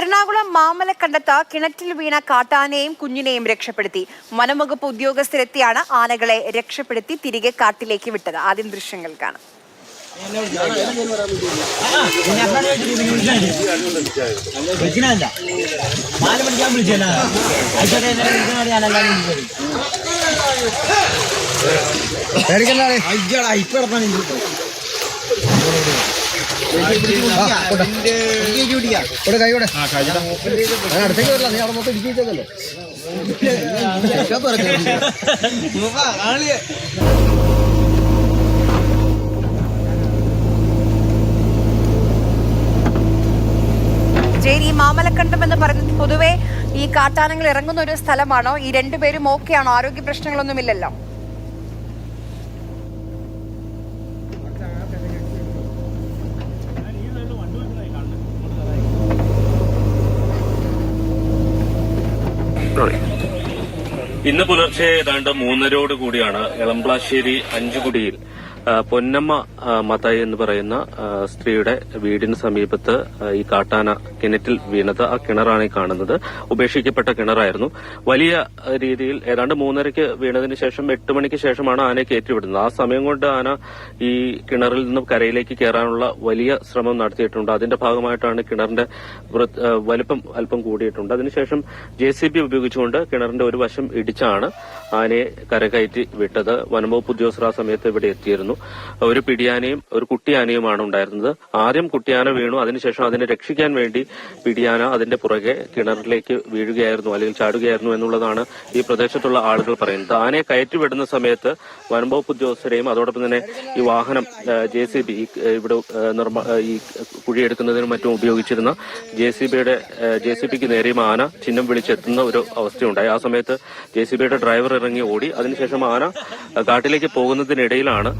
എറണാകുളം മാമലക്കണ്ടത്ത് കിണറ്റിൽ വീണ കാട്ടാനയും കുഞ്ഞിനെയും രക്ഷപ്പെടുത്തി. വനംവകുപ്പ് ഉദ്യോഗസ്ഥരെത്തിയാണ് ആനകളെ രക്ഷപ്പെടുത്തി തിരികെ കാട്ടിലേക്ക് വിട്ടത്. ആദ്യം ദൃശ്യങ്ങൾ കാണാം. വിളിക്കണല്ല ഇവിടെ ഞാൻ അടുത്തേക്ക് നീ അവിടെ മാമലക്കണ്ടം എന്ന് പറയുന്നത് പൊതുവെ ഈ കാട്ടാനങ്ങൾ ഇറങ്ങുന്ന ഒരു സ്ഥലമാണോ? ഈ രണ്ടുപേരും ഓക്കെയാണോ ആരോഗ്യ പ്രശ്നങ്ങളൊന്നുമില്ലല്ലോ. ഇന്ന് പുലർച്ചെ ഏതാണ്ട് മൂന്നരയോട് കൂടിയാണ് എളംപ്ലാശ്ശേരി അഞ്ചുകുടിയിൽ പൊന്നമ്മ മതായി എന്ന് പറയുന്ന സ്ത്രീയുടെ വീടിന് സമീപത്ത് ഈ കാട്ടാന കിണറ്റിൽ വീണത്. ആ കിണറാണ് ഈ കാണുന്നത്. ഉപേക്ഷിക്കപ്പെട്ട കിണറായിരുന്നു. വലിയ രീതിയിൽ ഏതാണ്ട് മൂന്നരയ്ക്ക് വീണതിന് ശേഷം എട്ട് മണിക്ക് ശേഷമാണ് ആനയെ കയറ്റിവിടുന്നത്. ആ സമയം കൊണ്ട് ആന ഈ കിണറിൽ നിന്നും കരയിലേക്ക് കയറാനുള്ള വലിയ ശ്രമം നടത്തിയിട്ടുണ്ട്. അതിന്റെ ഭാഗമായിട്ടാണ് കിണറിന്റെ വലിപ്പം അല്പം കൂടിയിട്ടുണ്ട്. അതിനുശേഷം ജെ സി ബി ഉപയോഗിച്ചുകൊണ്ട് കിണറിന്റെ ഒരു വശം ഇടിച്ചാണ് ആനയെ കരകയറ്റി വിട്ടത്. വനംവകുപ്പ് ഉദ്യോഗസ്ഥർ ആ സമയത്ത് ഇവിടെ എത്തിയിരുന്നു. ഒരു പിടിയാനയും ഒരു കുട്ടിയാനയുമാണ് ഉണ്ടായിരുന്നത്. ആദ്യം കുട്ടിയാന വീണു. അതിനുശേഷം അതിനെ രക്ഷിക്കാൻ വേണ്ടി പിടിയാന അതിന്റെ പുറകെ കിണറിലേക്ക് വീഴുകയായിരുന്നു അല്ലെങ്കിൽ ചാടുകയായിരുന്നു എന്നുള്ളതാണ് ഈ പ്രദേശത്തുള്ള ആളുകൾ പറയുന്നത്. ആനയെ കയറ്റിവിടുന്ന സമയത്ത് വനംവകുപ്പ് ഉദ്യോഗസ്ഥരെയും അതോടൊപ്പം തന്നെ ഈ വാഹനം ജെ സി ബി ഇവിടെ ഈ കുഴിയെടുക്കുന്നതിനും മറ്റും ഉപയോഗിച്ചിരുന്ന ജെ സി ബിയുടെ ജെ സി ബിക്ക് നേരെയും ആന ചിഹ്നം വിളിച്ചെത്തുന്ന ഒരു അവസ്ഥയുണ്ടായി. ആ സമയത്ത് ജെ സി ബിയുടെ ഡ്രൈവർ ഇറങ്ങി ഓടി. അതിനുശേഷം ആന കാട്ടിലേക്ക് പോകുന്നതിനിടയിലാണ്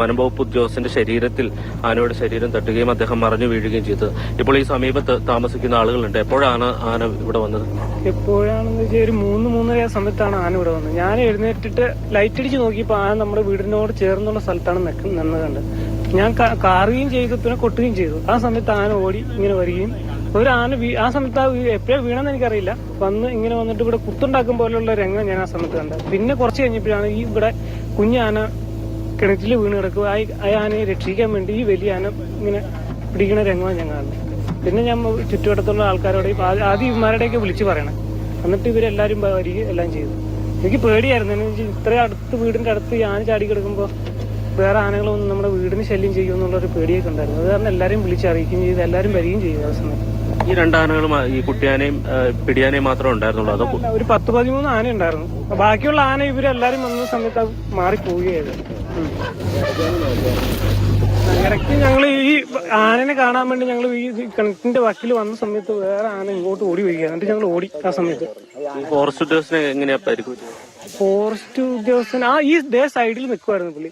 വനംവകുപ്പ് ഉദ്യോഗസ്ഥന്റെ ശരീരത്തിൽ ആനയുടെ ശരീരം തട്ടുകയും അദ്ദേഹം മറിഞ്ഞു വീഴുകയും ചെയ്തത് ഇപ്പോൾ ഈ സമീപത്ത് താമസിക്കുന്ന ആളുകളുണ്ട്. എപ്പോഴാണ് ആന ഇവിടെ വന്നത്? എപ്പോഴാണെന്ന് വെച്ചാൽ ഒരു മൂന്ന് മൂന്നര സമയത്താണ് ആന ഇവിടെ വന്നത്. ഞാൻ എഴുന്നേറ്റിട്ട് ലൈറ്റ് അടിച്ച് നോക്കിയപ്പോൾ ആന നമ്മുടെ വീടിനോട് ചേർന്നുള്ള സ്ഥലത്താണ് നിന്നതുണ്ട് ഞാൻ കാറുകയും ചെയ്തു പിന്നെ കൊട്ടുകയും ചെയ്തു. ആ സമയത്ത് ആന ഓടി ഇങ്ങനെ വരികയും ഒരു ആന ആ സമയത്ത് ആ എപ്പോഴാണ് വീണെന്ന് എനിക്കറിയില്ല. വന്ന് ഇങ്ങനെ വന്നിട്ട് ഇവിടെ കുത്തുണ്ടാക്കും പോലുള്ള രംഗം ഞാൻ ആ സമയത്ത് കണ്ടത് പിന്നെ കുറച്ച് കഴിഞ്ഞപ്പോഴാണ് ഈ ഇവിടെ കുഞ്ഞാന കിണറ്റിൽ വീണ് കിടക്കുക. ആ ആനയെ രക്ഷിക്കാൻ വേണ്ടി ഈ വലിയ ആന ഇങ്ങനെ പിടിക്കുന്ന രംഗമാണ് ഞാൻ കാണുന്നത്. പിന്നെ ഞാൻ ചുറ്റുവട്ടത്തുള്ള ആൾക്കാരോട് ആദ്യ- ഇവന്മാരുടെയൊക്കെ വിളിച്ചു പറയണം. എന്നിട്ട് ഇവരെല്ലാരും വരികയും എല്ലാം ചെയ്തു. എനിക്ക് പേടിയായിരുന്നു. ഇത്ര അടുത്ത് വീടിന്റെ അടുത്ത് ഈ ആന ചാടി കിടക്കുമ്പോൾ വേറെ ആനകളൊന്നും നമ്മുടെ വീടിന് ശല്യം ചെയ്യുമെന്നുള്ള ഒരു പേടിയൊക്കെ ഉണ്ടായിരുന്നു. അത് കാരണം എല്ലാവരും വിളിച്ചറിയിക്കുകയും ചെയ്തു. എല്ലാവരും വരികയും ചെയ്തു ആ സമയത്ത് ഈ രണ്ടാനകളും ഈ കുട്ടിയാനയും പിടിയാനയും മാത്രമേ ഉണ്ടായിരുന്നുള്ളൂ? അതോ ഒരു പത്ത് പതിമൂന്ന് ആന ഉണ്ടായിരുന്നു ബാക്കിയുള്ള ആന ഇവരെല്ലാരും വന്ന സമയത്ത് മാറി മാറിപ്പോവുകയായിരുന്നു. ഇടയ്ക്ക് ഞങ്ങൾ ഈ ആനനെ കാണാൻ വേണ്ടി ഞങ്ങൾ ഈ കിണറ്റിന്റെ വക്കിൽ വന്ന സമയത്ത് വേറെ ആന ഇങ്ങോട്ട് ഓടി വരിക എന്നിട്ട് ഞങ്ങൾ ഓടി ആ സമയത്ത്. ഫോറസ്റ്റ് ഉദ്യോഗസ്ഥനെ എങ്ങനെയാ ഫോറസ്റ്റ് ഉദ്യോഗസ്ഥൻ ആ ഈ ദേ സൈഡിൽ നിൽക്കുമായിരുന്നു പുള്ളി.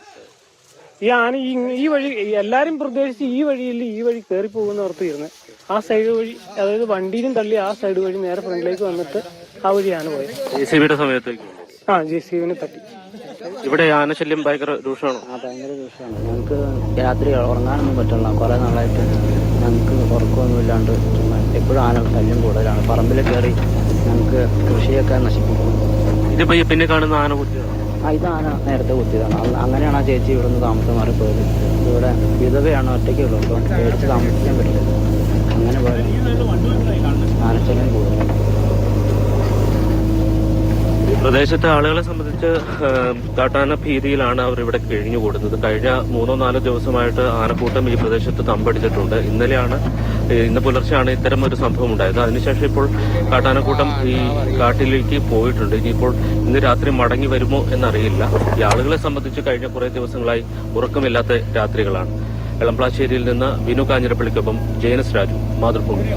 ഈ ആന ഈ ഈ വഴി എല്ലാരും പ്രത്യേകിച്ച് ഈ വഴിയിൽ ഈ വഴി കയറി പോകുന്ന ഓർത്ത് ഇരുന്ന് ആ സൈഡ് വഴി അതായത് വണ്ടിയിലും തള്ളി ആ സൈഡ് വഴി നേരെ ഫ്രണ്ടിലേക്ക് വന്നിട്ട് ആ വഴി ആന പോയത് ജെ സി ബിയുടെ സമയത്തേക്ക്. ആ ജെ സി ബിനെ തട്ടി. ഇവിടെ ആനശല്യം ഭയങ്കര രൂക്ഷമാണോ? ആ ഭയങ്കര ദൂഷ്യമാണ് ഞങ്ങൾക്ക് രാത്രി ഉറങ്ങാനൊന്നും പറ്റില്ല കുറെ നാളായിട്ട് ഞങ്ങൾക്ക് ഉറക്കമൊന്നും ഇല്ലാണ്ട് എപ്പോഴും ആന ശല്യം കൂടുതലാണ്. പറമ്പിൽ കയറി ഞങ്ങൾക്ക് കൃഷിയൊക്കെ നശിപ്പിക്കും. ഇതിപ്പോ ഈ പിന്നെ കാണുന്ന ആന കുട്ടിയാണ് ആ ഇത് ആന നേരത്തെ കുത്തിയതാണ്. അങ്ങനെയാണ് ആ ചേച്ചി ഇവിടുന്ന് താമസം മാറി പോയത്. ഇവിടെ വിധവയാണ് ഒറ്റയ്ക്കുള്ളൂ അപ്പം പേടിച്ച് താമസിക്കാൻ പറ്റില്ല. അങ്ങനെ പോയത് ആനശല്യം കൂടുതലാണ്. പ്രദേശത്തെ ആളുകളെ സംബന്ധിച്ച് കാട്ടാന ഭീതിയിലാണ് അവർ ഇവിടെ കഴിഞ്ഞു കൂടുന്നത്. കഴിഞ്ഞ മൂന്നോ നാലോ ദിവസമായിട്ട് ആനക്കൂട്ടം ഈ പ്രദേശത്ത് തമ്പടിച്ചിട്ടുണ്ട്. ഇന്നലെയാണ് ഇന്ന് പുലർച്ചെയാണ് ഇത്തരം ഒരു സംഭവം ഉണ്ടായത്. അതിനുശേഷം ഇപ്പോൾ കാട്ടാനക്കൂട്ടം ഈ കാട്ടിലേക്ക് പോയിട്ടുണ്ട്. ഇനിയിപ്പോൾ ഇന്ന് രാത്രി മടങ്ങി വരുമോ എന്നറിയില്ല. ഈ ആളുകളെ സംബന്ധിച്ച് കഴിഞ്ഞ കുറേ ദിവസങ്ങളായി ഉറക്കമില്ലാത്ത രാത്രികളാണ്. എളംപ്ലാശ്ശേരിയിൽ നിന്ന് വിനു കാഞ്ഞിരപ്പള്ളിക്കൊപ്പം ജയനസ് രാജു മാതൃഭൂമി.